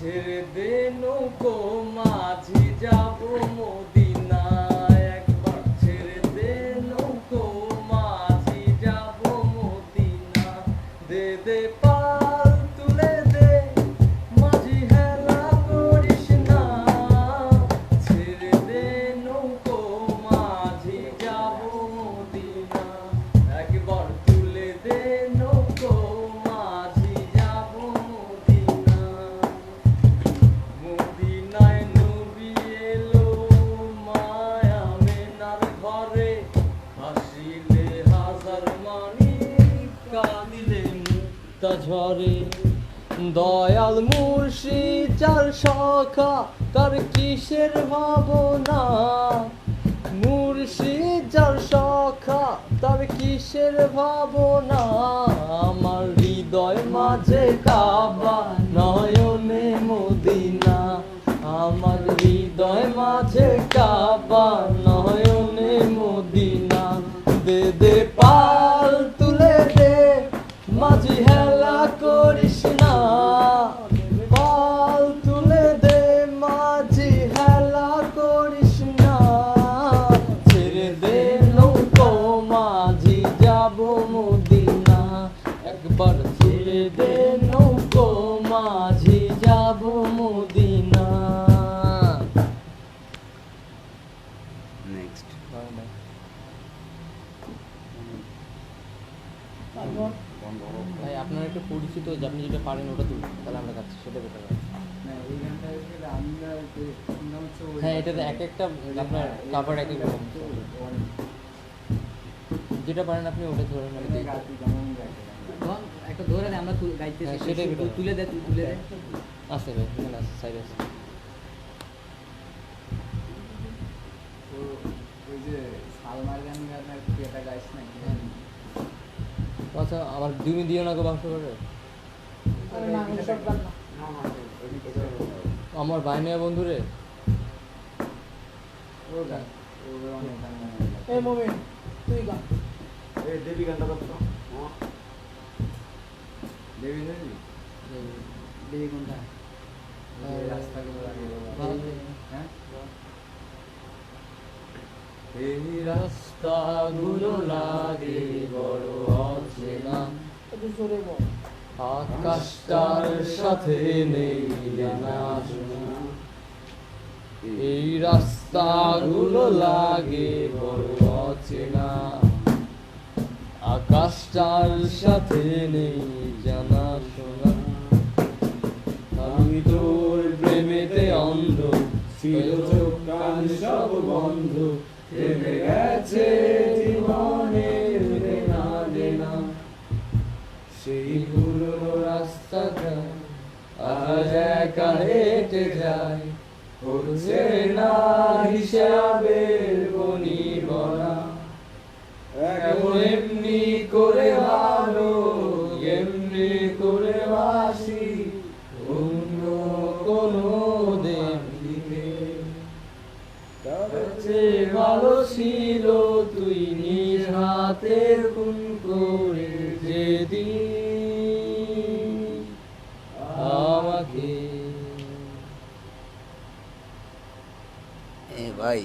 ছেড়ে দে নৌকো মাঝি যাব মদিনা মুক্তা ঝরে দয়াল মুর্শি চার সখা তার কিসের ভাবনা? মুর্শি যার সখা তার কিসের ভাবনা? আমার হৃদয় মাঝে কাবা, নয়নে মদিনা। আমার হৃদয় মাঝে কাবা, নয়নে মদিনা। দে দে, পাল তুলে দে, মাঝি হেলা একবার ছেড়ে দে নৌকো মাঝি যাব মদিনা। নেক্সট ভাই আপনার একটু পরিচিত যে আপনি যেটা পারেন ওটা তুলুন তাহলে আমরা কাছে সেটা বেটার হবে হ্যাঁ এটাতে এক একটা আপনার কাভার এক এক রকম। যেটা পারেন আপনি ওটা ধরেন আমি দেখব। ধর, একটা ধরে দে, আমরা তুল- গাইতেছি। হ্যাঁ, সেটাই তুই তুলে দে তুই তুলে দে আছে ভাই সাইড আছে ওই যে সালমার গান গান তুই এটা গাইস না আচ্ছা আমার তুমি দিও না গো বাক্স করে। আমার ভাই মেয়ে বন্ধুরে। এই মোমেন তুই গা দেবী গানটা দেবী দেবী দেবী কোনটা। রাস্তাগুলো হ্যাঁ। এই রাস্তাগুলো লাগে বড় অচেনা। আকাশটার সাথে নেই জানাশোনা এই রাস্তাগুলো লাগে বড় অচেনা। আকাশটার সাথে নেই জানাশোনা। আমি তোর প্রেমেতে অন্ধ ছিল কান সব বন্ধ। থেমে গেছে জীবনের দেনা সেই পুরনো রাস্তাটা আজ একা হেঁটে যায়। হচ্ছে না হিসাবের বনিবনা অন্য কোন ভালো ছিল তুই নিজ হাতের খুন করে যেদিন আমাকে এ ভাই